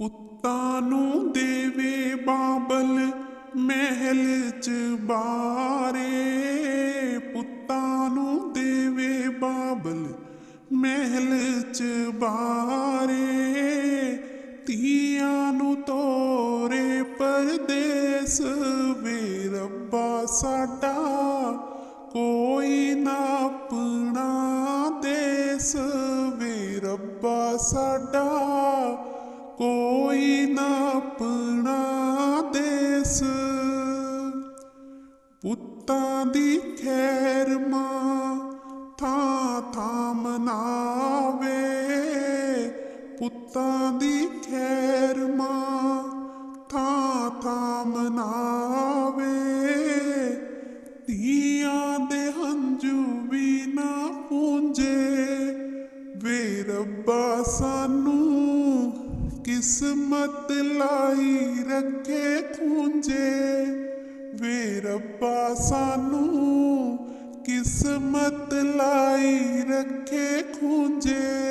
ਪੁੱਤਾਂ ਨੂੰ ਦੇਵੇ ਬਾਬਲ ਮਹਿਲ ਚ ਬਾਰੇ। ਪੁੱਤਾਂ ਨੂੰ ਦੇਵੇ ਬਾਬਲ ਮਹਿਲ ਚ ਬਾਰੇ। ਧੀਆਂ ਨੂੰ ਤੋਰੇ ਪਰਦੇਸ ਵੇ ਰੱਬਾ ਸਾਡਾ ਕੋਈ ਨਾ ਆਪਣਾ ਦੇਸ। ਪੁੱਤਾਂ ਦੀ ਖੈਰ ਮਾਂ ਥਾਂ ਥਾਂ ਮਨਾਵੇ। ਪੁੱਤਾਂ ਦੀ ਖੈਰ ਮਾਂ ਥਾਂ ਥਾਂ ਮਨਾਵੇ। ਧੀਆਂ ਦੇ ਹੰਝੂ ਵੀ ਨਾ ਪੂੰਜੇ ਵੇ ਰੱਬਾ, ਸਾਨੂੰ ਕਿਸਮਤ ਲਾਈ ਰੱਖੇ ਖੂੰਜੇ, ਵੇ ਰੱਬਾ ਸਾਨੂੰ ਕਿਸਮਤ ਲਾਈ ਰੱਖੇ ਖੂੰਜੇ।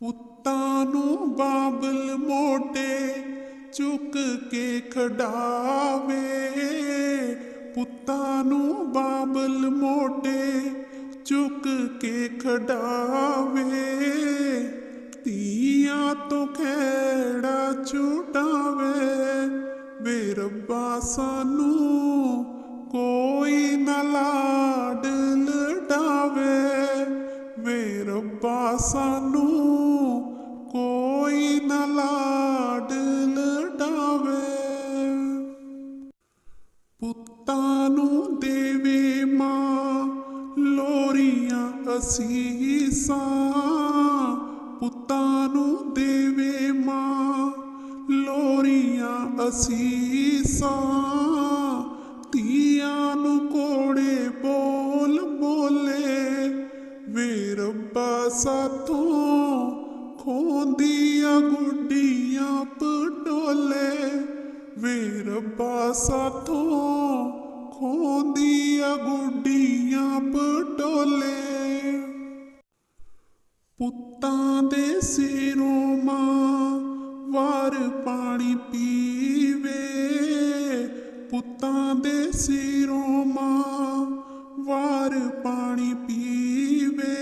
ਪੁੱਤਾਂ ਨੂੰ ਬਾਬਲ ਮੋਢੇ ਚੁੱਕ ਕੇ ਖੜਾਵੇ। ਪੁੱਤਾਂ ਨੂੰ ਬਾਬਲ ਮੋਟੇ ਚੁੱਕ ਕੇ ਖੜਾਵੇ। ਧੀਆਂ ਤੋਂ ਖੇੜਾ ਛੁਡਾਵੇ, ਵੇ ਰੱਬਾ ਸਾਨੂੰ ਕੋਈ ਨਾ ਲਾਡ ਲਡਾਵੇ, ਵੇ ਰੱਬਾ ਸਾਨੂੰ ਕੋਈ ਨਾ ਲਾਡ ਲਡਾਵੇ। ਪੁੱਤਾਂ ਨੂੰ ਦੇਵੇ ਮਾਂ, ਲੋਰੀਆਂ ਅਸੀਸਾਂ ਪੁੱਤਾਂ ਨੂੰ ਦੇਵੇ ਮਾਂ, ਲੋਰੀਆਂ ਅਸੀਸਾਂ। ਧੀਆਂ ਨੂੰ ਕੋੜੇ ਬੋਲ ਬੋਲੇ, ਵੇ ਰੱਬਾ ਸਾਥੋਂ ਖੋਂਦੀਆਂ ਗੁੱਡੀਆਂ ਪਟੋਲੇ ਵੇ ਰੱਬਾ ਸਾਥੋਂ ਖੋਂਦੀਆਂ ਗੁੱਡੀਆਂ ਪਟੋਲੇ ਪੁੱਤਾਂ ਦੇ ਸਿਰੋਂ ਮਾਂ ਵਾਰ ਪਾਣੀ ਪੀਵੇ। ਪੁੱਤਾਂ ਦੇ ਸਿਰੋਂ ਮਾਂ ਵਾਰ ਪਾਣੀ ਪੀਵੇ।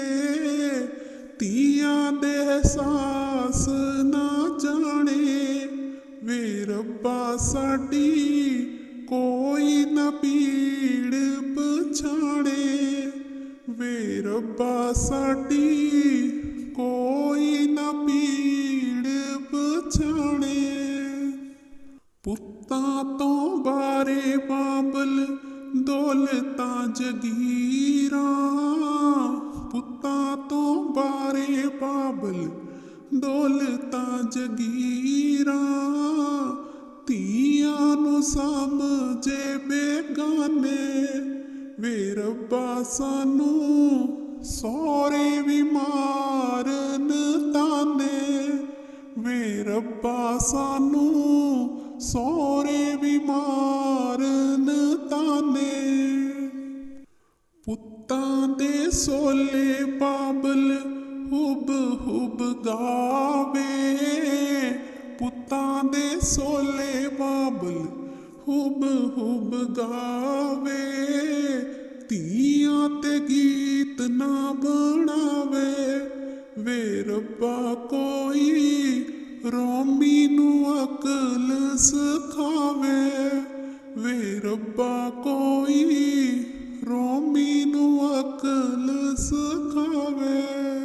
ਧੀਆਂ ਦੇ ਅਹਿਸਾਸ ਨਾ ਜਾਣੇ ਵੇ ਰੱਬਾ ਸਾਡੀ, ਕੋਈ ਨਾ ਪੀੜ ਪਛਾਣੇ। ਵੇ ਰੱਬਾ ਸਾਡੀ ਪੁੱਤਾਂ ਤੋਂ ਬਾਰੇ ਬਾਬਲ ਦੌਲਤਾਂ ਜਗੀਰਾਂ। ਪੁੱਤਾਂ ਤੋਂ ਬਾਰੇ ਬਾਬਲ ਦੌਲਤਾਂ ਜਗੀਰਾਂ। ਧੀਆਂ ਨੂੰ ਸਮਝੇ ਬੇਗਾਨੇ ਵੇ ਰੱਬਾ ਸਾਨੂੰ ਸੋਰੇ ਵੀ ਮਾਰਨ ਤਾਨੇ। ਵੇ ਰੱਬਾ ਸਾਨੂੰ ਸੋਰੇ ਵੀ ਮਾਰਨ ਤਾਨੇ। ਪੁੱਤਾਂ ਦੇ ਸੋਲੇ ਬਾਬਲ ਹੁਬ ਹੁਬ ਗਾਵੇ। ਪੁੱਤਾਂ ਦੇ ਸੋਲੇ ਬਾਬਲ ਹੁਬ ਹੁਬ ਗਾਵੇ। ਧੀਆਂ ਤੇ ਗੀਤ ਨਾ ਬਣਾਵੇ। ਵੇ ਰੱਬਾ ਕੋਈ ਰੋਮੀ ਨੂੰ ਅਕਲ ਸਿਖਾਵੇ ਵੇ ਰੱਬਾ ਕੋਈ ਰੋਮੀ ਨੂੰ ਅਕਲ ਸਿਖਾਵੇ।